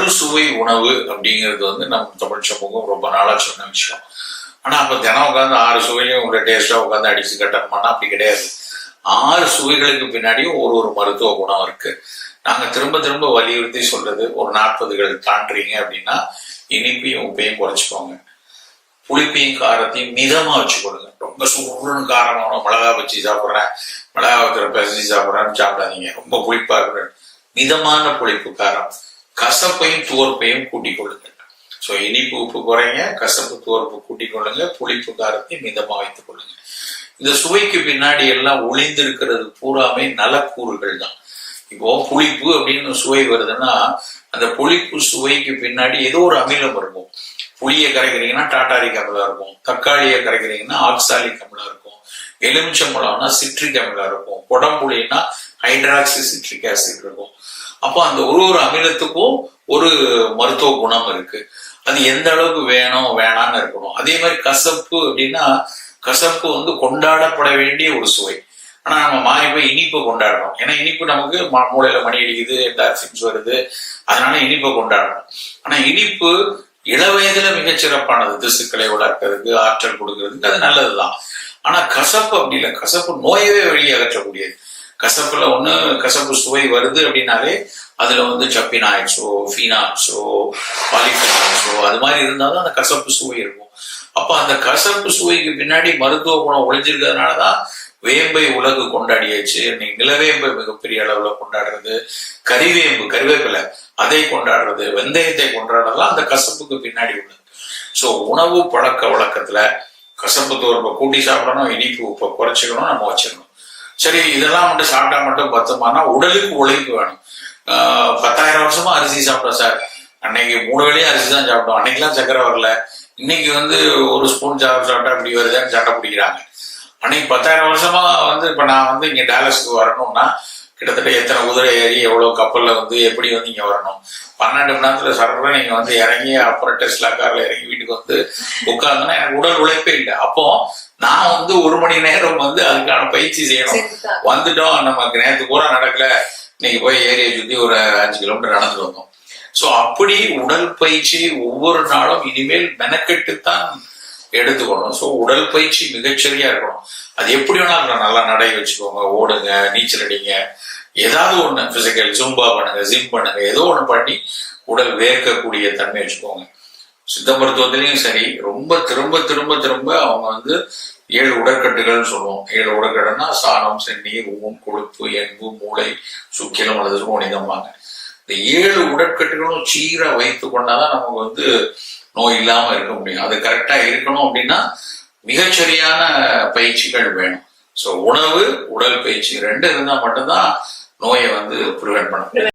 அறுசுவை உணவு அப்படிங்கிறது வந்து நம்ம தமிழ் சமூகம் ரொம்ப நாளா சொன்ன விஷயம். ஆனா அப்ப தினம் உட்காந்து ஆறு சுவையிலையும் ஒரு டேஸ்டா உட்காந்து அடிச்சு கட்டணுமானா அப்படி கிடையாது. ஆறு சுவைகளுக்கு பின்னாடியும் ஒரு ஒரு மருத்துவ குணம் இருக்கு. நாங்க திரும்ப திரும்ப வலியுறுத்தி சொல்றது ஒரு நாற்பதுகள் தாண்டுறீங்க அப்படின்னா இனிப்பையும் உப்பையும் குறைச்சிக்கோங்க. புளிப்பையும் காரத்தையும் மிதமா வச்சுக்கொடுங்க ரொம்ப சுருன்னு காரமான மிளகா வச்சு சாப்பிட்றேன் மிளகா வைக்கிற பசி சாப்பிட்றேன்னு சாப்பிடாதீங்க. ரொம்ப புளிப்பா இருக்கு மிதமான புளிப்பு காரம். கசப்பையும் துவர்ப்பையும் கூட்டிக் கொள்ளுங்கள். ஸோ இனிப்பு உப்பு குறைங்க கசப்பு துவர்ப்பு கூட்டிக் கொள்ளுங்க புளிப்பு காரத்தையும் மிதமா வைத்துக் கொள்ளுங்க. இந்த சுவைக்கு பின்னாடி எல்லாம் ஒளிந்திருக்கிறது பூராமே நலக்கூறுகள் தான். இப்போ புளிப்பு அப்படின்னு சுவை வருதுன்னா அந்த புளிப்பு சுவைக்கு பின்னாடி ஏதோ ஒரு அமிலம் இருக்கும். புளியை கரைக்கிறீங்கன்னா டாட்டாரிக் அமிலம் இருக்கும் தக்காளியை கரைக்கிறீங்கன்னா ஆக்சாலிக் அமிலம் இருக்கும் எலுமிச்சம்பழம்னா சிட்ரிக் அமிலம் இருக்கும் குடம்புளின்னா ஹைட்ராக்சி சிட்ரிக் ஆசிட் இருக்கும். அப்போ அந்த ஒரு ஒரு அமிலத்துக்கும் ஒரு மருத்துவ குணம் இருக்கு. அது எந்த அளவுக்கு வேணும் வேணான்னு இருக்கணும். அதே மாதிரி கசப்பு அப்படின்னா கசப்பு வந்து கொண்டாடப்பட வேண்டிய ஒரு சுவை. ஆனா நம்ம மாறி போய் இனிப்பு கொண்டாடுறோம் ஏன்னா இனிப்பு நமக்கு மூளையில மணி அடிக்குது என்டார்சின்ஸ் வருது. அதனால இனிப்பை கொண்டாடணும். ஆனா இனிப்பு இளவயதுல மிகச்சிறப்பானது திசுக்களை வளர்க்கறதுக்கு ஆற்றல் கொடுக்கறதுக்கு அது நல்லதுதான். ஆனா கசப்பு அப்படி இல்லை. கசப்பு நோயவே வெளியே அகற்றக்கூடியது. கசப்புல ஒண்ணு கசப்பு சுவை வருது அப்படின்னாலே அதுல வந்து சப்பினாய்ட்ஸோ ஃபீனாக்ஸோ பாலிஃபினாக்ஸோ அது மாதிரி இருந்தாதான் அந்த கசப்பு சுவை இருக்கும். அப்ப அந்த கசப்பு சுவைக்கு பின்னாடி மருத்துவ குணம் ஒளிஞ்சிருக்கிறதுனாலதான் வேம்பை உலகு கொண்டாடியாச்சு. நிலவேம்பை மிகப்பெரிய அளவுல கொண்டாடுறது. கறிவேம்பு கறிவேப்பிலை அதை கொண்டாடுறது. வெந்தயத்தை கொண்டாடலாம் அந்த கசப்புக்கு பின்னாடி உள்ளது. சோ உணவு பழக்க வழக்கத்துல கசப்பு தோர்ப்பை கூட்டி சாப்பிடணும் இனிப்பு உப்பை குறைச்சிக்கணும் நம்ம வச்சுக்கணும் சரி இதெல்லாம் மட்டும் சாப்பிட்டா மட்டும் பத்துமானா உடலுக்கு உழைப்பு வேணும். பத்தாயிரம் வருஷமா அரிசி சாப்பிட்டோம் சார். அன்னைக்கு மூணு வேளையும் அரிசி தான் சாப்பிட்டோம். அன்னைக்கெல்லாம் சக்கரை வரல. இன்னைக்கு வந்து ஒரு ஸ்பூன் சாப்பிட்டு சாப்பிட்டா இப்படி வருதுன்னு சண்டை பிடிக்கிறாங்க. அன்னைக்கு பத்தாயிரம் வருஷமா வந்து இப்ப நான் வந்து இங்க டேலஸ்க்கு வரணும்னா கிட்டத்தட்ட எத்தனை குதிரை ஏறி எவ்வளவு கப்பல்ல வந்து எப்படி வந்து இங்க வரணும்? பன்னெண்டு மணி நேரத்துல சர்ற நீங்க வந்து இறங்கி அப்புறம் டெஸ்ட்லா கார்ல இறங்கி வீட்டுக்கு வந்து உட்காந்துன்னா எனக்கு உடல் உழைப்பே இல்லை. அப்போ நான் வந்து ஒரு மணி நேரம் வந்து அதுக்கான பயிற்சி செய்யணும். வந்துட்டோம். நமக்கு நேற்று பூரா நடக்கல. இன்னைக்கு போய் ஏரியை சுத்தி ஒரு அஞ்சு கிலோமீட்டர் நடந்து வந்தோம். சோ அப்படி உடல் பயிற்சி ஒவ்வொரு நாளும் இனிமேல் மெனக்கெட்டுத்தான் எடுத்துக்கணும். ஸோ உடல் பயிற்சி மிகச்சரியா இருக்கணும். அது எப்படி வேணாலும். நல்லா நடை வச்சுக்கோங்க ஓடுங்க நீச்சல் அடிங்க. ஏதாவது ஒண்ணு பிசிக்கல் ஜும்பா பண்ணுங்க ஜிம் பண்ணுங்க. ஏதோ ஒண்ணு பண்ணி உடல் வேர்க்கக்கூடிய தன்மை வச்சுக்கோங்க. சித்த மருத்துவத்திலையும் சரி ரொம்ப திரும்ப திரும்ப திரும்ப அவங்க வந்து ஏழு உடற்கட்டுகள்னு சொல்லுவோம். ஏழு உடற்கட்டுனா சாணம் சென்னி ஊன் கொழுப்பு எங்கு மூளை சுக்கிலம் அல்லது சுகோணிதம்பாங்க இந்த ஏழு உடற்கட்டுகளும் சீரா வைத்து கொண்டாதான் நமக்கு வந்து நோய் இல்லாம இருக்க முடியும். அது கரெக்டா இருக்கணும் அப்படின்னா மிகச்சரியான பயிற்சிகள் வேணும். ஸோ உணவு உடல் பயிற்சி ரெண்டு இருந்தா மட்டும்தான் நோயை வந்து ப்ரிவென்ட் பண்ண முடியும்.